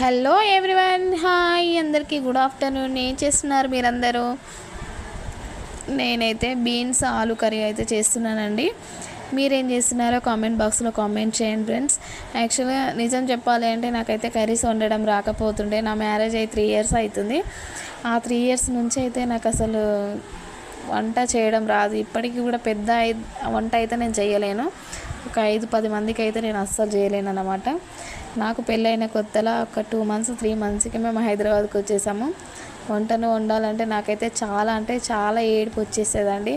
Hello everyone hi అందరికీ good afternoon. ఏం చేస్తున్నారు మీరందరూ? నేనైతే బీన్స్ ఆలు కర్రీ అయితే చేస్తున్నానండి. మీరేం చేస్తున్నారో కామెంట్ బాక్స్లో కామెంట్ చేయండి ఫ్రెండ్స్. యాక్చువల్గా నిజం చెప్పాలి అంటే నాకైతే కర్రీస్ వండడం రాకపోతుండే. నా మ్యారేజ్ అయి త్రీ ఇయర్స్ అవుతుంది. ఆ త్రీ ఇయర్స్ నుంచి అయితే నాకు అసలు వంట చేయడం రాదు. ఇప్పటికీ కూడా పెద్ద వంట అయితే నేను చేయలేను. ఒక ఐదు పది మందికి అయితే నేను అస్సలు చేయలేను అనమాట నాకు పెళ్ళైన కొత్తలో ఒక టూ మంత్స్ త్రీ మంత్స్కి మేము హైదరాబాద్కి వచ్చేసాము. వంటను వండాలంటే నాకైతే చాలా అంటే చాలా ఏడుపు వచ్చేసేదండి.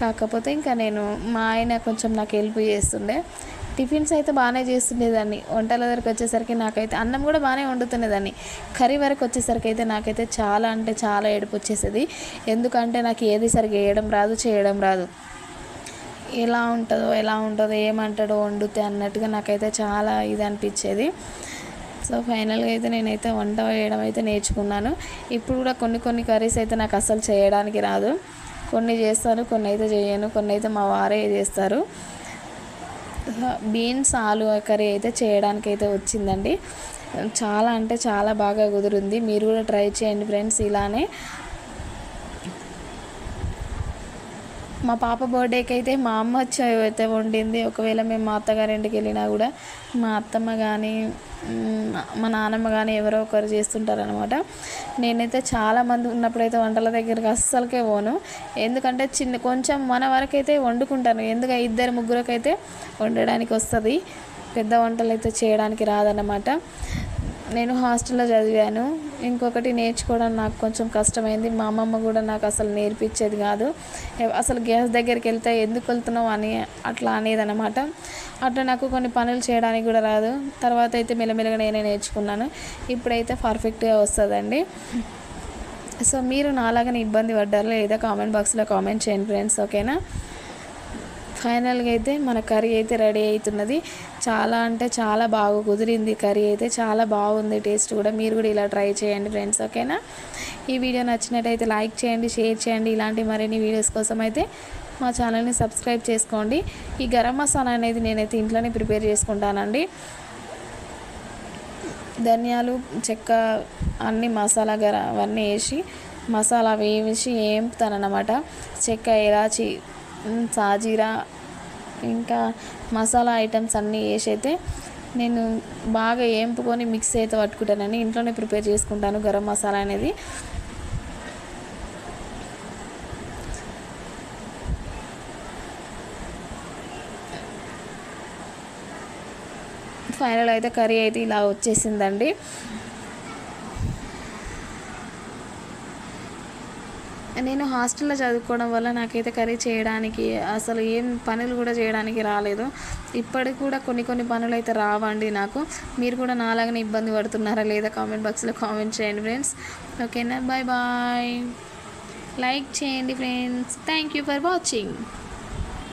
కాకపోతే ఇంకా నేను మా ఆయన కొంచెం నాకు హెల్ప్ చేస్తుండే. టిఫిన్స్ అయితే బాగానే చేస్తుండేదాన్ని. వంటల దగ్గరికి వచ్చేసరికి నాకైతే అన్నం కూడా బాగానే వండుతునేదాన్ని కర్రీ వరకు వచ్చేసరికి అయితే నాకైతే చాలా అంటే చాలా ఏడుపు వచ్చేసేది. ఎందుకంటే నాకు ఏది సరిగ్గా వేయడం రాదు చేయడం రాదు. ఎలా ఉంటుందో ఎలా ఉంటుందో ఏమంటాడో వండితే అన్నట్టుగా నాకైతే చాలా ఇది అనిపించేది. సో ఫైనల్గా అయితే నేనైతే వంట వేయడం అయితే నేర్చుకున్నాను. ఇప్పుడు కూడా కొన్ని కొన్ని కర్రీస్ అయితే నాకు అస్సలు చేయడానికి రాదు. కొన్ని చేస్తాను కొన్ని అయితే చేయను. కొన్ని అయితే మా వారే చేస్తారు. బీన్స్ ఆలు కర్రీ అయితే చేయడానికి అయితే వచ్చిందండి. చాలా అంటే చాలా బాగా కుదిరింది. మీరు కూడా ట్రై చేయండి ఫ్రెండ్స్ ఇలానే. మా పాప బర్త్డేకి అయితే మా అమ్మ వచ్చి అయితే వండింది. ఒకవేళ మేము మా అత్తగారింటికి వెళ్ళినా కూడా మా అత్తమ్మ కానీ మా నాన్నమ్మ కానీ ఎవరో ఒకరు చేస్తుంటారనమాట నేనైతే చాలామంది ఉన్నప్పుడైతే వంటల దగ్గరికి అస్సలకే పోను. ఎందుకంటే చిన్న కొంచెం మన వరకైతే వండుకుంటాను. ఎందుకంటే ఇద్దరు ముగ్గురకైతే వండడానికి వస్తుంది పెద్ద వంటలు అయితే చేయడానికి రాదన్నమాట. నేను హాస్టల్లో చదివాను. ఇంకొకటి నేర్చుకోవడం నాకు కొంచెం కష్టమైంది. మా అమ్మమ్మ కూడా నాకు అసలు నేర్పించేది కాదు. అసలు గ్యాస్ దగ్గరికి వెళ్తే ఎందుకు వెళ్తున్నావు అని అట్లా అనేది అనమాట అట్లా నాకు కొన్ని పనులు చేయడానికి కూడా రాదు. తర్వాత అయితే మెల్లమెల్లగా నేనే నేర్చుకున్నాను. ఇప్పుడైతే పర్ఫెక్ట్గా వస్తుందండి. సో మీరు నాలాగానే ఇబ్బంది పడ్డారు లేదా కామెంట్ బాక్స్లో కామెంట్ చేయండి ఫ్రెండ్స్ ఓకేనా? ఫైనల్గా అయితే మన కర్రీ అయితే రెడీ అవుతున్నది. చాలా అంటే చాలా బాగా కుదిరింది కర్రీ అయితే. చాలా బాగుంది టేస్ట్ కూడా. మీరు కూడా ఇలా ట్రై చేయండి ఫ్రెండ్స్ ఓకేనా? ఈ వీడియో నచ్చినట్టయితే లైక్ చేయండి షేర్ చేయండి. ఇలాంటి మరిన్ని వీడియోస్ కోసం అయితే మా ఛానల్ని సబ్స్క్రైబ్ చేసుకోండి. ఈ గరం మసాలా అనేది నేనైతే ఇంట్లోనే ప్రిపేర్ చేసుకుంటానండి. ధనియాలు చెక్క అన్ని మసాలా గర అవన్నీ వేసి మసాలా వేసి వేపుతానన్నమాట చెక్క ఇలాచి సాజీరా ఇంకా మసాలా ఐటమ్స్ అన్నీ వేసి అయితే నేను బాగా ఏంపుకొని మిక్స్ అయితే పట్టుకుంటానండి ఇంట్లోనే ప్రిపేర్ చేసుకుంటాను గరం మసాలా అనేది. ఫైనల్ అయితే కర్రీ అయితే ఇలా వచ్చేసిందండి. నేను హాస్టల్లో చదువుకోవడం వల్ల నాకైతే కర్రీ చేయడానికి అసలు ఏం పనులు కూడా చేయడానికి రాలేదు. ఇప్పటికి కూడా కొన్ని కొన్ని పనులు అయితే రావండి నాకు. మీరు కూడా నాలాగనే ఇబ్బంది పడుతున్నారా లేదా కామెంట్ బాక్స్లో కామెంట్ చేయండి ఫ్రెండ్స్. ఓకేనా? Bye bye. లైక్ చేయండి friends. Thank you for watching.